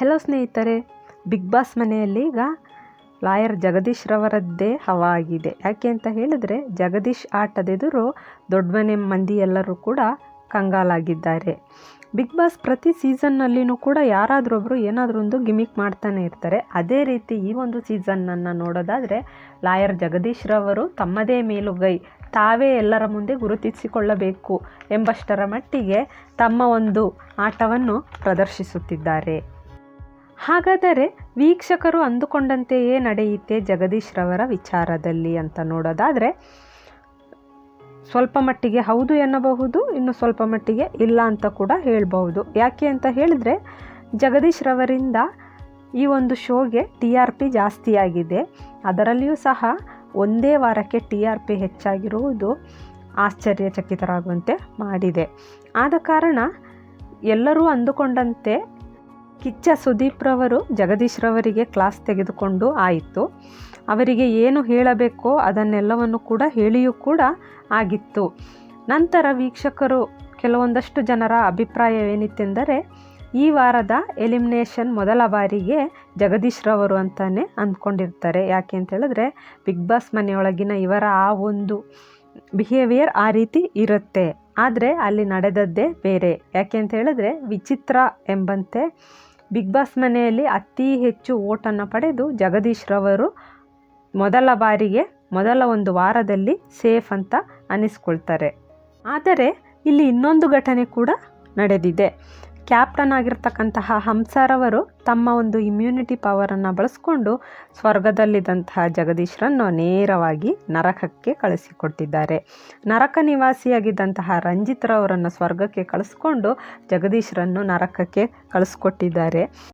Hello ಸ್ನೇಹಿತರೆ big boss ಮನೆಯಲ್ಲಿ ಈಗ ಲಾಯರ್ ಜಗದೀಶ್ ರವರದ್ದೇ ಹವಾ ಆಗಿದೆ. ಯಾಕೆ ಅಂತ ಹೇಳಿದರೆ, ಜಗದೀಶ್ ಆಟದೆದುರು ದೊಡ್ಡ ಮನೆ ಮಂದಿ ಎಲ್ಲರೂ ಕೂಡ ಕಂಗಾಲಾಗಿದ್ದಾರೆ. ಬಿಗ್ ಬಾಸ್ ಪ್ರತಿ ಸೀಸನ್ನಲ್ಲಿಯೂ ಕೂಡ ಯಾರಾದ್ರೊಬ್ಬರು ಏನಾದರೂ ಒಂದು ಗಿಮಿಕ್ ಮಾಡ್ತಾನೆ ಇರ್ತಾರೆ. ಅದೇ ರೀತಿ ಈ ಒಂದು ಸೀಸನ್ನನ್ನು ನೋಡೋದಾದರೆ, ಲಾಯರ್ ಜಗದೀಶ್ ರವರು ತಮ್ಮದೇ ಮೇಲುಗೈ, ತಾವೇ ಎಲ್ಲರ ಮುಂದೆ ಗುರುತಿಸಿಕೊಳ್ಳಬೇಕು ಎಂಬಷ್ಟರ ಮಟ್ಟಿಗೆ ತಮ್ಮ ಒಂದು ಆಟವನ್ನು ಪ್ರದರ್ಶಿಸುತ್ತಿದ್ದಾರೆ. ಹಾಗಾದರೆ ವೀಕ್ಷಕರು ಅಂದುಕೊಂಡಂತೆಯೇ ನಡೆಯುತ್ತೆ ಜಗದೀಶ್ ರವರ ವಿಚಾರದಲ್ಲಿ ಅಂತ ನೋಡೋದಾದರೆ ಸ್ವಲ್ಪ ಮಟ್ಟಿಗೆ ಹೌದು ಎನ್ನಬಹುದು, ಇನ್ನು ಸ್ವಲ್ಪ ಮಟ್ಟಿಗೆ ಇಲ್ಲ ಅಂತ ಕೂಡ ಹೇಳ್ಬಹುದು. ಯಾಕೆ ಅಂತ ಹೇಳಿದರೆ, ಜಗದೀಶ್ ರವರಿಂದ ಈ ಒಂದು ಶೋಗೆ ಟಿ ಆರ್ ಪಿ ಜಾಸ್ತಿಯಾಗಿದೆ ಅದರಲ್ಲಿಯೂ ಸಹ ಒಂದೇ ವಾರಕ್ಕೆ ಟಿ ಆರ್ ಪಿ ಹೆಚ್ಚಾಗಿರುವುದು ಆಶ್ಚರ್ಯಚಕಿತರಾಗುವಂತೆ ಮಾಡಿದೆ. ಆದ ಕಾರಣ ಎಲ್ಲರೂ ಅಂದುಕೊಂಡಂತೆ ಕಿಚ್ಚ ಸುದೀಪ್ರವರು ಜಗದೀಶ್ರವರಿಗೆ ಜಗದೀಶ್ ರವರಿಗೆ ಕ್ಲಾಸ್ ತೆಗೆದುಕೊಂಡು ಆಯಿತು. ಅವರಿಗೆ ಏನು ಹೇಳಬೇಕೋ ಅದನ್ನೆಲ್ಲವನ್ನು ಕೂಡ ಹೇಳಿಯೂ ಕೂಡ ಆಗಿತ್ತು. ನಂತರ ವೀಕ್ಷಕರು ಕೆಲವೊಂದಷ್ಟು ಜನರ ಅಭಿಪ್ರಾಯವೇನಿತ್ತೆಂದರೆ, ಈ ವಾರದ ಎಲಿಮಿನೇಷನ್ ಮೊದಲ ಬಾರಿಗೆ ಜಗದೀಶ್ ರವರು ಅಂತಲೇ ಅಂದ್ಕೊಂಡಿರ್ತಾರೆ. ಯಾಕೆ ಅಂತ ಹೇಳಿದ್ರೆ ಬಿಗ್ ಬಾಸ್ ಮನೆಯೊಳಗಿನ ಇವರ ಆ ಒಂದು ಬಿಹೇವಿಯರ್ ಆ ರೀತಿ ಇರುತ್ತೆ. ಆದರೆ ಅಲ್ಲಿ ನಡೆದದ್ದೇ ಬೇರೆ. ಯಾಕೆ ಅಂತ ಹೇಳಿದ್ರೆ ವಿಚಿತ್ರ ಎಂಬಂತೆ ಬಿಗ್ ಬಾಸ್ ಮನೆಯಲ್ಲಿ ಅತಿ ಹೆಚ್ಚು ಓಟನ್ನು ಪಡೆದು ಜಗದೀಶ್ ರವರು ಮೊದಲ ಬಾರಿಗೆ ಮೊದಲ ಒಂದು ವಾರದಲ್ಲಿ ಸೇಫ್ ಅಂತ ಅನಿಸ್ಕೊಳ್ತಾರೆ. ಆದರೆ ಇಲ್ಲಿ ಇನ್ನೊಂದು ಘಟನೆ ಕೂಡ ನಡೆದಿದೆ. ಕ್ಯಾಪ್ಟನ್ ಆಗಿರ್ತಕ್ಕಂತಹ ಹಂಸರವರು ತಮ್ಮ ಒಂದು ಇಮ್ಯುನಿಟಿ ಪವರನ್ನು ಬಳಸ್ಕೊಂಡು ಸ್ವರ್ಗದಲ್ಲಿದ್ದಂತಹ ಜಗದೀಶ್ರನ್ನು ನೇರವಾಗಿ ನರಕಕ್ಕೆ ಕಳಿಸಿಕೊಟ್ಟಿದ್ದಾರೆ. ನರಕ ನಿವಾಸಿಯಾಗಿದ್ದಂತಹ ರಂಜಿತ್ರವರನ್ನು ಸ್ವರ್ಗಕ್ಕೆ ಕಳಿಸ್ಕೊಂಡು ಜಗದೀಶ್ರನ್ನು ನರಕಕ್ಕೆ ಕಳಿಸ್ಕೊಟ್ಟಿದ್ದಾರೆ.